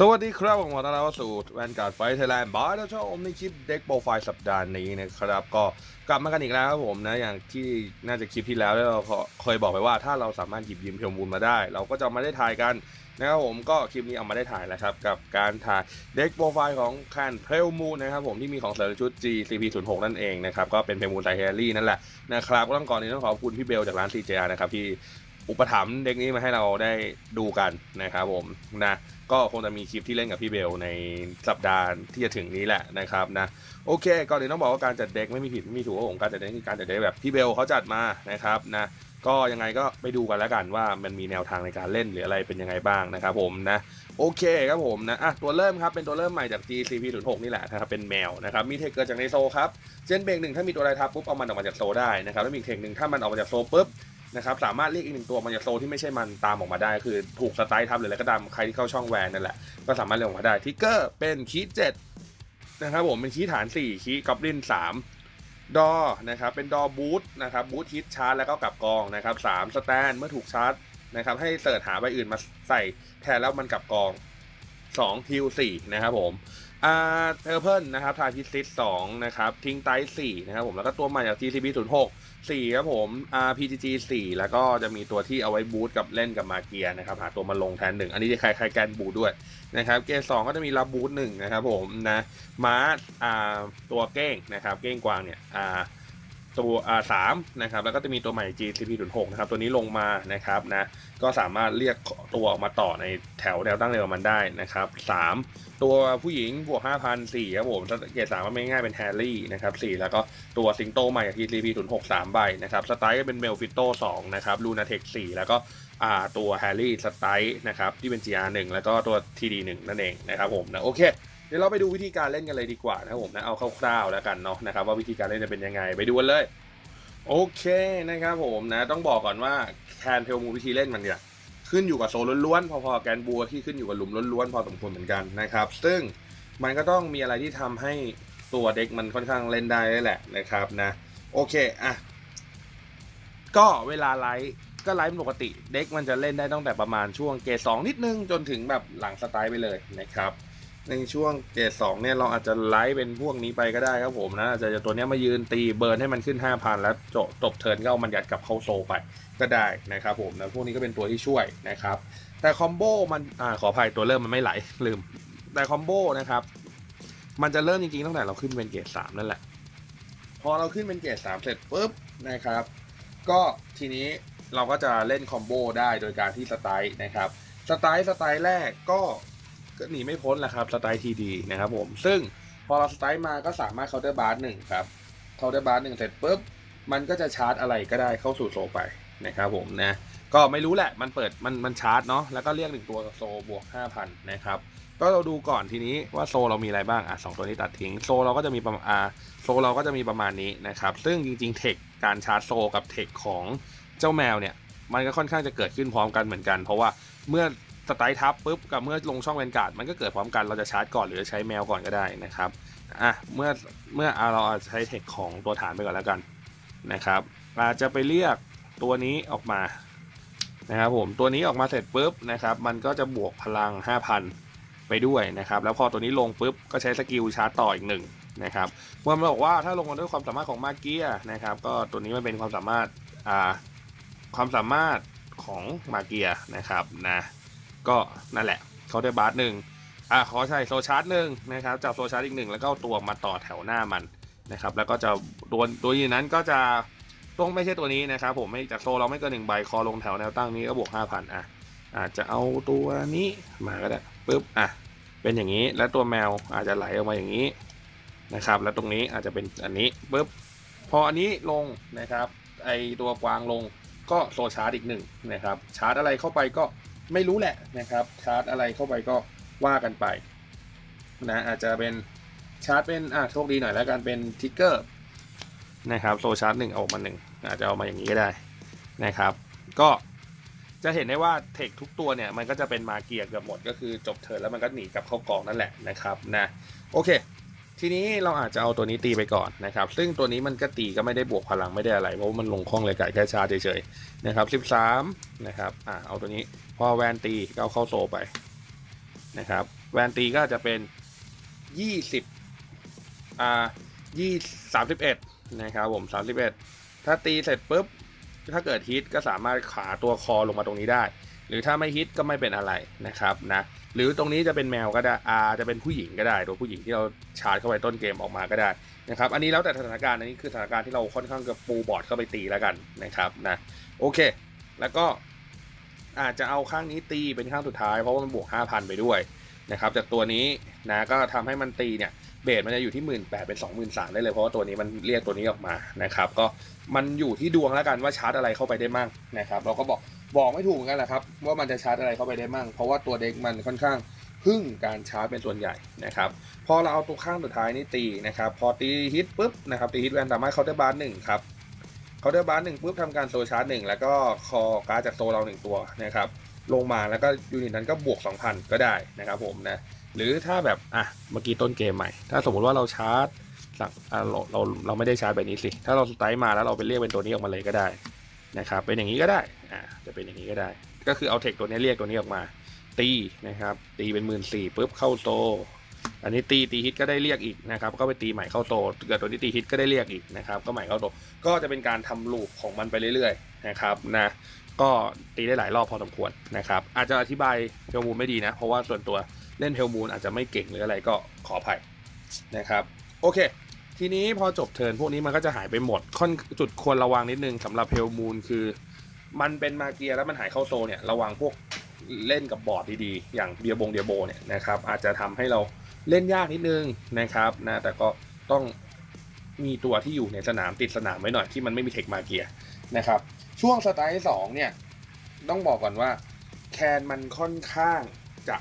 สวัสดีครับผมขอต้อนรับเข้าสู่แวนการ์ดไฟไทยแลนด์บายแล้วชอบผมในคลิปเด็กโปรไฟล์สัปดาห์นี้นะครับ ก็กลับมากันอีกแล้วครับผมนะอย่างที่น่าจะคลิปที่แล้วเราเคยบอกไปว่าถ้าเราสามารถหยิบยืมเพียวมูลมาได้ เราก็จะมาได้ถ่ายกันนะครับผมก็คลิปนี้เอามาได้ถ่ายแล้วครับ กับการถ่ายเด็กโปรไฟล์ของแคนเพลมูลนะครับผมที่มีของเสริมชุด GCP06 นั่นเองนะครับก็เป็นเพลมูลไซเฮรี่นั่นแหละนะครับก็ต้องก่อนนี้ต้องขอบคุณพี่เบลจากร้าน CJR นะครับที่อุปถัมภ์เด็กนี้มาให้เราได้ดูกันนะครับผมนะ ก็คงจะมีคลิปที่เล่นกับพี่เบลในสัปดาห์ที่จะถึงนี้แหละนะครับนะโอเคก่อนอื่นต้องบอกว่าการจัดเด็กไม่มีผิดไม่มีถูกของการจัดเด็กคือการจัดเด็กแบบพี่เบลเขาจัดมานะครับนะก็ยังไงก็ไปดูกันแล้วกันว่ามันมีแนวทางในการเล่นหรืออะไรเป็นยังไงบ้างนะครับผมนะโอเคครับผมนะอะตัวเริ่มครับเป็นตัวเริ่มใหม่จาก GCP06 นี่แหละนะครับเป็นแมวนะครับมีเทคเกิดจากในโซครับเจนเบรกหนึ่งถ้ามีตัวอะไรทับปุ๊บเอามันออกมาจากโซได้นะครับแล้วมีเทคหนึ่งถ้ามันออกมาจากโซปุ๊บ นะครับสามารถเรียกอีกหนึ่งตัวมันจากโซที่ไม่ใช่มันตามออกมาได้ คือถูกสไตล์ทับหรืออะไรก็ตามใครที่เข้าช่องแวนนั่นแหละก็สามารถเรียกออกมาได้ทิกเกอร์เป็นคีเจ็ดนะครับผมเป็นคีฐาน4คีกอบลิน3ดอนะครับเป็นดอบูทนะครับบูทฮิตชาร์จแล้วก็กลับกองนะครับสามสแตนเมื่อถูกชาร์จนะครับให้เสิร์ชหาใบอื่นมาใส่แทนแล้วมันกลับกอง2ฮิล4นะครับผม อ่าเพลเพิลนะครับทาพิซิส2นะครับทิงไตสี่นะครับผมแล้วก็ตัวใหม่จาก GCP 0 6 4ครับผม RPGG 4แล้วก็จะมีตัวที่เอาไว้บูทกับเล่นกับมาเกียนะครับหาตัวมาลงแทนหนึ่งอันนี้จะคล้ายๆแกนบูทด้วยนะครับเกสองก็จะมีรับบูทหนึ่งนะครับผมนะม้าอ่าตัวเก้งนะครับเก้งกวางเนี่ยอ่าตัวอ่าสามนะครับแล้วก็จะมีตัวใหม่ GCP 0 6นะครับตัวนี้ลงมานะครับนะ ก็สามารถเรียกตัวออกมาต่อในแถวแนวตั้งเร็วมันได้นะครับสามตัวผู้หญิงบวก5,000 4ครับผมสเกรดสามมันไม่ง่ายเป็นแฮร์รี่นะครับ4แล้วก็ตัวสิงโตใหม่ทีซีพีศูนย์หกสามใบนะครับสไตล์ก็เป็นเมลฟิโต้สองนะครับลูนาเทคสี่แล้วก็ตัวแฮร์รี่สไตล์นะครับที่เป็น GR 1แล้วก็ตัวทีดีหนึ่งนั่นเองนะครับผมนะโอเคเดี๋ยวเราไปดูวิธีการเล่นกันเลยดีกว่านะครับผมนะเอาคร่าวๆแล้วกันเนาะนะครับว่าวิธีการเล่นจะเป็นยังไงไปดูกันเลย โอเคนะครับผมนะต้องบอกก่อนว่าแคนเทลมูวิธีเล่นมันเนี่ยขึ้นอยู่กับโซล้วนๆพอๆแกนบัวที่ขึ้นอยู่กับหลุมล้วนๆพอสมควรเหมือนกันนะครับ ซึ่งมันก็ต้องมีอะไรที่ทำให้ตัวเด็กมันค่อนข้างเล่นได้แหละนะครับนะโอเคอะก็เวลาไลฟ์ก็ไลฟ์ปกติเด็กมันจะเล่นได้ตั้งแต่ประมาณช่วงเกสองนิดนึงจนถึงแบบหลังสไตล์ไปเลยนะครับ ในช่วงเกรดสองเนี่ยเราอาจจะไลฟ์เป็นพวกนี้ไปก็ได้ครับผมนะอาจจะตัวนี้มายืนตีเบิร์นให้มันขึ้น 5,000 แล้วจบจบเทิร์นก็เอามันยัดกับเข้าโซไปก็ได้นะครับผมนะพวกนี้ก็เป็นตัวที่ช่วยนะครับแต่คอมโบมันอ่าขออภัยตัวเริ่มมันไม่ไหลลืม แต่คอมโบนะครับมันจะเริ่มจริงๆตั้งแต่เราขึ้นเป็นเกรดสามนั่นแหละ พอเราขึ้นเป็นเกรดสามเสร็จปุ๊บนะครับ ก็ทีนี้เราก็จะเล่นคอมโบได้โดยการที่สไตล์นะครับสไตล์สไตล์แรกก็ ก็หนีไม่พ้นแหละครับสไตล์ทีดีนะครับผม ซึ่งพอเราสไตล์มาก็สามารถเคาน์เตอร์บาร์หนึ่งครับเคาน์เตอร์บาร์หนึ่งเสร็จปุ๊บมันก็จะชาร์จอะไรก็ได้เข้าสู่โซไปนะครับผมนะก็ไม่รู้แหละมันเปิดมันมันชาร์จเนาะแล้วก็เรียกหนึ่งตัวโซบวก5,000นะครับก็เราดูก่อนทีนี้ว่าโซเรามีอะไรบ้างอะสองตัวนี้ตัดทิ้งโซเราก็จะมีประมาณโซเราก็จะมีประมาณนี้นะครับซึ่งจริงๆเทคการชาร์จโซกับเทคของเจ้าแมวเนี่ยมันก็ค่อนข้างจะเกิดขึ้นพร้อมกันเหมือนกัน เพราะว่าเมื่อ สไตล์ทับปุ๊บกับเมื่อลงช่องแวนการ์ดมันก็เกิดพร้อมกันเราจะชาร์จก่อนหรือจะใช้แมวก่อนก็ได้นะครับอะเมื่อเมื่อเราใช้เทคของตัวฐานไปก่อนแล้วกันนะครับอาจจะไปเรียกตัวนี้ออกมานะครับผมตัวนี้ออกมาเสร็จปุ๊บนะครับมันก็จะบวกพลัง 5,000 ไปด้วยนะครับแล้วพอตัวนี้ลงปุ๊บก็ใช้สกิลชาร์จต่ออีกหนึ่งนะครับเมื่อมันบอกว่าถ้าลงมาด้วยความสามารถของมาเกียนะครับก็ตัวนี้มันเป็นความสามารถอ่าความสามารถของมาเกียนะครับนะ ก็นั่นแหละเขาได้บาร์หนึ่งอ่าขอใช้โซชาร์จหนึ่งนะครับจับโซชาร์จอีกหนึ่งแล้วก็ตัวมาต่อแถวหน้ามันนะครับ แล้วก็จะตัวตัวนี้นั้นก็จะต้องไม่ใช่ตัวนี้นะครับ ผมไม่จากโซเราไม่เกินหนึ่งใบคอลงแถวแนวตั้งนี้ก็บวกห้าพันอะอาจจะเอาตัวนี้มาก็ได้ปุ๊บอะเป็นอย่างนี้แล้วตัวแมวอาจจะไหลออกมาอย่างนี้นะครับ แล้วตรงนี้อาจจะเป็นอันนี้ปุ๊บพออันนี้ลงนะครับ ไอตัวกวางลงก็โซชาร์จอีกหนึ่งนะครับ ชาร์จอะไรเข้าไปก็ ไม่รู้แหละนะครับชาร์จอะไรเข้าไปก็ว่ากันไปนะอาจจะเป็นชาร์จเป็นอะโชคดีหน่อยแล้วกันเป็นทิกเกอร์นะครับโซชาร์จหนึ่งเอาออกมาหนึ่งอาจจะเอามาอย่างนี้ก็ได้นะครับ ก็จะเห็นได้ว่าเทคทุกตัวเนี่ยมันก็จะเป็นมาเกียร์เกือบหมดก็คือจบเทิร์นแล้วมันก็หนีกลับเข้ากองนั่นแหละนะครับนะโอเค ทีนี้เราอาจจะเอาตัวนี้ตีไปก่อนนะครับ ซึ่งตัวนี้มันก็ตีก็ไม่ได้บวกพลังไม่ได้อะไร เพราะมันลงคล้องเลยไก่แค่ชาเฉยๆนะครับ 13 นะครับ อ่าเอาตัวนี้ พอแวนตีก็เอาเข้าโซไปนะครับ แวนตีก็จะเป็นยี่สิบอ่ายี่สามสิบเอ็ดนะครับผมสามสิบเอ็ดถ้าตีเสร็จปุ๊บ ถ้าเกิดฮิตก็สามารถขาตัวคอลงมาตรงนี้ได้ หรือถ้าไม่ฮิตก็ไม่เป็นอะไรนะครับนะ หรือตรงนี้จะเป็นแมวก็ได้อาจะเป็นผู้หญิงก็ได้ ตัวผู้หญิงที่เราชาร์จเข้าไปต้นเกมออกมาก็ได้นะครับ อันนี้แล้วแต่สถานการณ์ อันนี้คือสถานการณ์ที่เราค่อนข้างกับปูบอร์ดเข้าไปตีแล้วกันนะครับนะโอเค แล้วก็อาจจะเอาข้างนี้ตีเป็นข้างสุดท้ายเพราะว่ามันบวก 5,000 ไปด้วยนะครับจากตัวนี้นะก็ทำให้มันตีเนี่ยเบสมันจะอยู่ที่ 1 8ื่นเป็น 23,000ได้เลยเพราะว่าตัวนี้มันเรียกตัวนี้ออกมานะครับก็มันอยู่ที่ดวงแล้วกันว่าชาร์จอะไรเข้าไปได้มั่งนะครับ เราก็บอก บอกไม่ถูกเหมือนกันแหละครับว่ามันจะชาร์จอะไรเข้าไปได้มั่งเพราะว่าตัวเด็กมันค่อนข้างพึ่งการชาร์จเป็นส่วนใหญ่นะครับพอเราเอาตัวข้างสุดท้ายนี้ตีนะครับพอตีฮิตปุ๊บนะครับตีฮิตแวนสามารถเคาน์เตอร์บาร์หนึ่งครับเคาน์เตอร์บาร์หนึ่งปุ๊บทำการโซชาร์จหนึ่งแล้วก็คอการ์ดจากโซเราหนึ่งตัวนะครับลงมาแล้วก็ยูนิตนั้นก็บวก 2,000 ก็ได้นะครับผมนะหรือถ้าแบบอะเมื่อกี้ต้นเกมใหม่ ถ้าสมมุติว่าเราชาร์จสั่งอ่าเราเราเราไม่ได้ชาร์จแบบนี้สิ ถ้าเราสไตล์มาแล้วเราไปเรียกเป็นตัวนี้ออกมาเลยก็ได้นะครับเป็นอย่างนี้ก็ได้ อ่าจะเป็นอย่างนี้ก็ได้ ก็คือเอาเทคตัวนี้เรียกตัวนี้ออกมา ตีนะครับตีเป็นหมื่นสี่ปุ๊บเข้าโซอันนี้ตีตีฮิตก็ได้เรียกอีกนะครับก็ไปตีใหม่เข้าโซเกิดตัวนี้ตีฮิตก็ได้เรียกอีกนะครับก็ใหม่เข้าโซก็จะเป็นการทำลูปของมันไปเรื่อยๆนะครับนะก็ตีได้หลายรอบพอสมควรนะครับอาจจะอธิบายเพลมูลไม่ดีนะ เพราะว่าส่วนตัวเล่นเพลมูลอาจจะไม่เก่งหรืออะไรก็ขออภัยนะครับโอเค ทีนี้พอจบเทิร์นพวกนี้มันก็จะหายไปหมดค่อนจุดควรระวังนิดนึงสำหรับเพลมูลคือ มันเป็นมาเกียแล้วมันหายเข้าโซเนี่ยระวังพวกเล่นกับบอร์ดดีๆ อย่างเบียบงเดียโบเนี่ยนะครับอาจจะทำให้เราเล่นยากนิดนึงนะครับนะแต่ก็ต้องมีตัวที่อยู่ในสนามติดสนามไว้หน่อยที่มันไม่มีเทคมาเกียนะครับช่วงสไตล์สองเนี่ยต้องบอกก่อนว่าแคนมันค่อนข้างจะ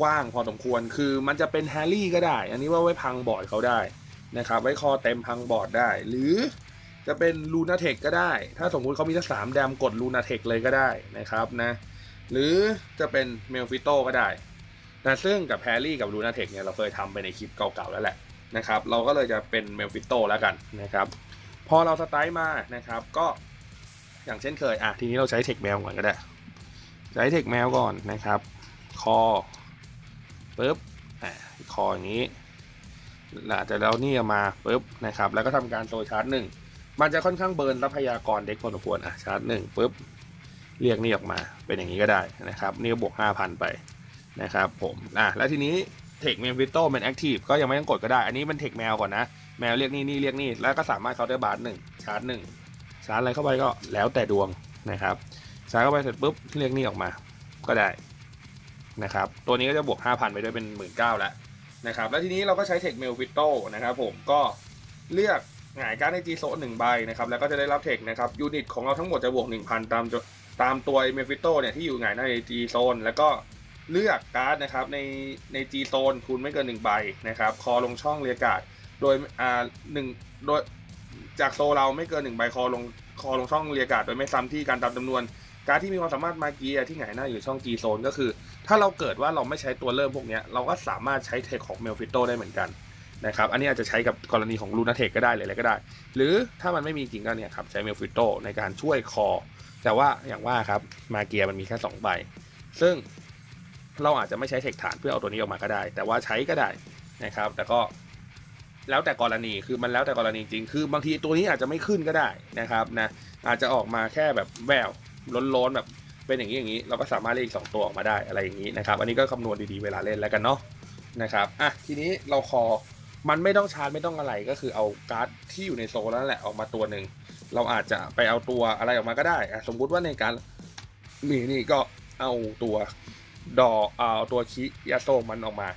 กว้างพอสมควรคือมันจะเป็นแฮร์รี่ก็ได้ อันนี้ว่าไว้พังบอร์ดเขาได้นะครับไว้คอเต็มพังบอร์ดได้ หรือ จะเป็นลูนาเทคก็ได้ ถ้าสมมุติเขามีทั้งสามแดมกดลูนาเทคเลยก็ได้นะครับนะหรือจะเป็นเมลฟิโตก็ได้นะซึ่งกับแฮร์รี่กับลูนาเทคเนี่ยเราเคยทำไปในคลิปเก่าๆแล้วแหละนะครับเราก็เลยจะเป็นเมลฟิโตแล้วกันนะครับพอเราสไตล์มานะครับก็อย่างเช่นเคยอะทีนี้เราใช้เทคแมวก่อนก็ได้ ใช้เทคแมวก่อนนะครับคอปึ๊บอะคออย่างนี้หลังจากเรานี่มาปึ๊บนะครับแล้วก็ทำการโซชาร์จหนึ่ง มันจะค่อนข้างเบิร์นทรัพยากรเด็กพอสมควรอะชาร์จหนึ่งปึ๊บเรียกนี่ออกมาเป็นอย่างนี้ก็ได้นะครับนี่ก็บวก 5,000 ไปนะครับผมอะแล้วทีนี้เทคเมมฟิโตเป็นแอคทีฟก็ยังไม่ต้องกดก็ได้ อันนี้มันเทคแมวก่อนนะ แมวเรียกนี่นี่เรียกนี่แล้วก็สามารถเคาน์เตอร์บาร์หนึ่งชาร์จหนึ่งชาร์จอะไรเข้าไปก็แล้วแต่ดวงนะครับชาร์จเข้าไปเสร็จปุ๊บเรียกนี่ออกมาก็ได้นะครับตัวนี้ก็จะบวก 5,000 ไปด้วยเป็น 1 9ื่นแล้วนะครับแล้วทีนี้เราก็ใช้เทคเมลฟิโตนะครับผมก็เลือก หงายการ์ดในจีโซนหนึ่งใบนะครับแล้วก็จะได้รับเทคนะครับยูนิตของเราทั้งหมดจะบวก 1,000 ตามตามตัวเมลฟิโตเนี่ยที่อยู่หงายในจีโซนแล้วก็เลือกการ์ดนะครับในในจีโซนคูณไม่เกิน1ใบนะครับคอลงช่องเรียกาดโดยอ่าหนึ่งโดยจากโซเราไม่เกินหนึ่งใบคอลงคอลงช่องเรียกาดโดยไม่ซ้ำที่การตามจำนวนการที่มีความสามารถมาเกียที่ไหนหน้าอยู่ช่อง G โซนก็คือ ถ้าเราเกิดว่าเราไม่ใช้ตัวเริ่มพวกนี้เราก็สามารถใช้เทคของเมลฟิโตได้เหมือนกัน นะครับ อันนี้อาจจะใช้กับกรณีของลูนาเทคก็ได้เลยอะไรก็ได้ หรือถ้ามันไม่มีจริงก็เนี่ยครับใช้เมลฟิโตในการช่วยคอ แต่ว่าอย่างว่าครับมาเกียมันมีแค่2ใบ ซึ่งเราอาจจะไม่ใช้เทคฐานเพื่อเอาตัวนี้ออกมาก็ได้ แต่ว่าใช้ก็ได้นะครับ แต่ก็แล้วแต่กรณีคือมันแล้วแต่กรณีจริง คือบางทีตัวนี้อาจจะไม่ขึ้นก็ได้นะครับนะอาจจะออกมาแค่แบบแววล้นๆแบบเป็นอย่างนี้อย่างนี้เราก็สามารถเรียกสองตัวออกมาได้อะไรอย่างนี้นะครับ อันนี้ก็คำนวณดีๆเวลาเล่นแล้วกันเนาะนะครับอะทีนี้เราคอ มันไม่ต้องชาร์จไม่ต้องอะไรก็คือเอาการ์ดที่อยู่ในโซนนั่นแหละออกมาตัวหนึ่งเราอาจจะไปเอาตัวอะไรออกมาก็ได้สมมุติว่าในการมีนี่ก็เอาตัวดอเอาตัวคิยาโซมันออกมา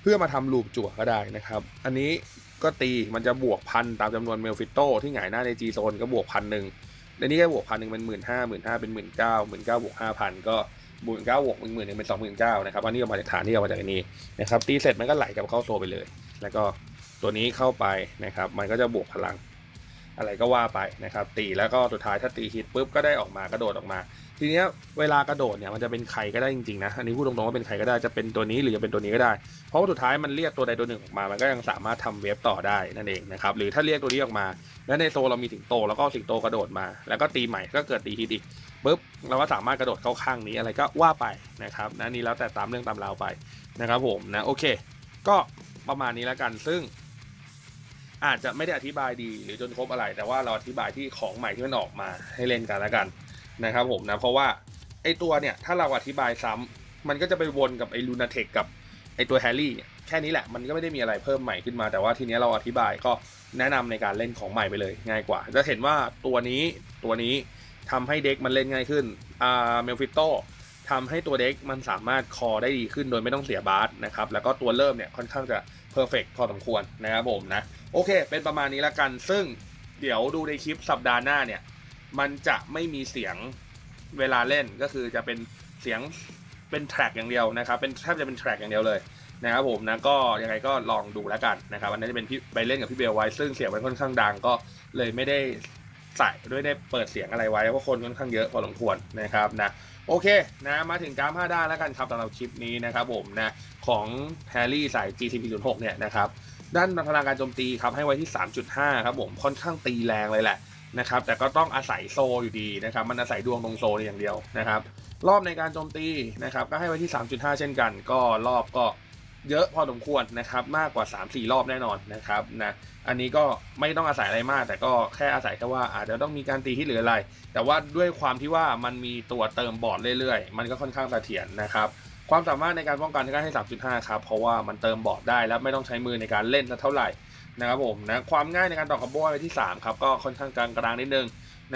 เพื่อมาทำลูปจั่วก็ได้นะครับ อันนี้ก็ตีมันจะบวกพันตามจำนวนเมลฟิโตที่หงายหน้าใน G โซนก็บวกพันหนึ่งในนี้ก็บวกพันหนึ่งเป็นหมื่นห้าหมื่นห้าเป็นหมื่นเก้าหมื่นเก้าบวกห้าพันก็หมื่นเก้าบวกหนึ่งหมื่นหนึ่งเป็นสองหมื่นเก้านะครับอันนี้เอามาจากฐานที่เอามาจากนี้นะครับตีเสร็จมันก็ไหลกลับเข้าโซไปเลย แล้วก็ ตัวนี้เข้าไปนะครับ มันก็จะบวกพลังอะไรก็ว่าไปนะครับ ตีแล้วก็สุดท้ายถ้าตีฮิตปุ๊บก็ได้ออกมากระโดดออกมา ทีเนี้ยเวลากระโดดเนี่ยมันจะเป็นใครก็ได้จริงๆนะอันนี้พูดตรงๆว่าเป็นใครก็ได้จะเป็นตัวนี้หรือจะเป็นตัวนี้ก็ได้ เพราะว่าสุดท้ายมันเรียกตัวใดตัวหนึ่งออกมา มันก็ยังสามารถทำเวฟต่อได้นั่นเองนะครับหรือถ้าเรียกตัวนี้ออกมา แล้วในโซเรามีสิงโตแล้วก็สิงโตกระโดดมา แล้วก็ตีใหม่ก็เกิดตีฮิตอีกปุ๊บเราก็สามารถกระโดดเข้าข้างนี้อะไรก็ว่าไปนะครับนะนี่แล้วแต่ตามเรื่องตามราวไปนะครับผมนะโอเค ก็ประมาณนี้แล้วกันซึ่ง อาจจะไม่ได้อธิบายดีหรือจนครบอะไร แต่ว่าเราอธิบายที่ของใหม่ที่มันออกมาให้เล่นกันแล้วกันนะครับผมนะเพราะว่าไอตัวเนี่ยถ้าเราอธิบายซ้ำมันก็จะไปวนกับไอลูนาเทคกับไอตัวแฮร์รี่แค่นี้แหละมันก็ไม่ได้มีอะไรเพิ่มใหม่ขึ้นมา แต่ว่าทีเนี้ยเราอธิบายก็แนะนำในการเล่นของใหม่ไปเลยง่ายกว่า จะเห็นว่าตัวนี้ตัวนี้ทำให้เด็กมันเล่นง่ายขึ้นอ่าเมลฟิโตทำให้ตัวเด็กมันสามารถคอได้ดีขึ้นโดยไม่ต้องเสียบาสนะครับแล้วก็ตัวเริ่มเนี่ยค่อนข้างจะเพอร์เฟกพอสมควรนะครับผมนะ โอเค เป็นประมาณนี้แล้วกัน ซึ่งเดี๋ยวดูในคลิปสัปดาห์หน้าเนี่ย มันจะไม่มีเสียงเวลาเล่นก็คือจะเป็นเสียงเป็นแทร็กอย่างเดียวนะครับ เป็นแทบจะเป็นแทร็กอย่างเดียวเลยนะครับผมนะก็ยังไงก็ลองดูแล้วกันนะครับอันนี้จะเป็นพี่ไปเล่นกับพี่เบลไว้ ซึ่งเสียงมันค่อนข้างดังก็เลยไม่ได้ใส่ด้วยได้เปิดเสียงอะไรไว้เพราะคนค่อนข้างเยอะพอสมควรนะครับนะโอเคนะมาถึงการาฟ5ด้านแล้วกันครับสำหรับคลิปนี้นะครับผมนะของแฮร์รี่สาย GCP06 เนี่ยนะครับ ด้านพลังการโจมตีครับให้ไว้ที่ 3.5 ครับผมค่อนข้างตีแรงเลยแหละนะครับแต่ก็ต้องอาศัยโซอยู่ดีนะครับมันอาศัยดวงตรงโซอย่างเดียวนะครับรอบในการโจมตีนะครับก็ให้ไว้ที่ 3.5 เช่นกัน ก็รอบก็เยอะพอสมควรนะครับมากกว่า 3-4 รอบแน่นอนนะครับนะอันนี้ก็ไม่ต้องอาศัยอะไรมาก แต่ก็แค่อาศัยแค่ว่าอาจจะต้องมีการตีที่เหลืออะไร แต่ว่าด้วยความที่ว่ามันมีตัวเติมบอร์ดเรื่อยๆ มันก็ค่อนข้างเสถียรนะครับ ความสามารถในการป้องกันก็ให้ 3.5 ครับ เพราะว่ามันเติมบอร์ดได้แล้วไม่ต้องใช้มือในการเล่นเท่าไหร่นะครับผมนะความง่ายในการต่อคอมโบไปที่ 3 ครับ ก็ค่อนข้างกลางกลางๆนิดนึง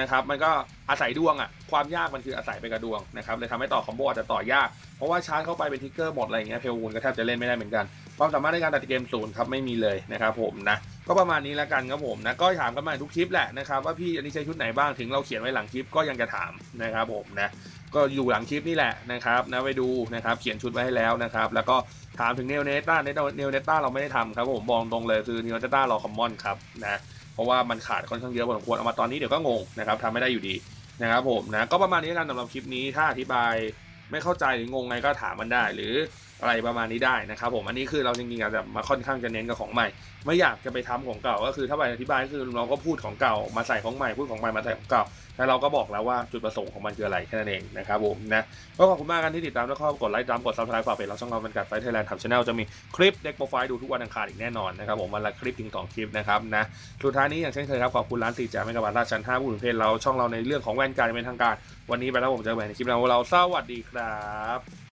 นะครับมันก็อาศัยดวงอะความยากมันคืออาศัยไปกับดวงนะครับเลยทำให้ต่อคอมโบอาจจะต่อยาก เพราะว่าชาร์จเข้าไปเป็นทิกเกอร์หมดอะไรเงี้ยเพลวูนก็แทบจะเล่นไม่ได้เหมือนกันความสามารถในการตัดเกมศูนย์ครับไม่มีเลยนะครับผมนะก็ประมาณนี้แล้วกันครับผมนะก็ถามกันมาทุกคลิปแหละนะครับว่าพี่อันนี้ใช้ชุดไหนบ้างถึงเราเขียนไว้หลังคลิปก็ยังจะถามนะครับผมนะ ก็อยู่หลังคลิปนี่แหละนะครับนะไปดูนะครับเขียนชุดไว้ให้แล้วนะครับ แล้วก็ถามถึงเนลเนต้าเนลเนต้าเราไม่ได้ทำครับผมมองตรงเลยคือเนลเนต้าเราคอมมอนครับนะเพราะว่ามันขาดค่อนข้างเยอะพอสมควรเอามาตอนนี้เดี๋ยวก็งงนะครับทำไม่ได้อยู่ดีนะครับผมนะก็ประมาณนี้กันสำหรับคลิปนี้ถ้าอธิบายไม่เข้าใจหรืองงไงก็ถามมันได้หรือ อะไรประมาณนี้ได้นะครับผมอันนี้คือเราจริงๆอาจจะมาค่อนข้างจะเน้นกับของใหม่ ไม่อยากจะไปทำของเก่าก็คือถ้าไปอธิบายก็คือเราก็พูดของเก่ามาใส่ของใหม่พูดของใหม่มาใส่ของเก่าแต่เราก็บอกแล้วว่าจุดประสงค์ของมันคืออะไรแค่นั้นเองนะครับผมนะก็ขอบคุณมากกันที่ติดตามแล้วก็กดไลค์ตามกดซับสไครป์ฝากเพจเราช่องเราเป็นการไฟไทยแลนด์ทำชาแนลจะมีคลิปเด็กโปรไฟล์ดูทุกวันอังคารอีกแน่นอนนะครับผมวันละคลิปถึงสองคลิปนะครับนะสุดท้ายนี้อย่างเช่นเคยครับขอบคุณร้านตีแจไม่กบาราชชั้น5ผู้ถึงเพจเราช่องเราในเรื่องของแว่นการเป็นทางการ วันนี้ไปแล้วผมเจอกันในคลิปหน้าเราสวัสดีครับ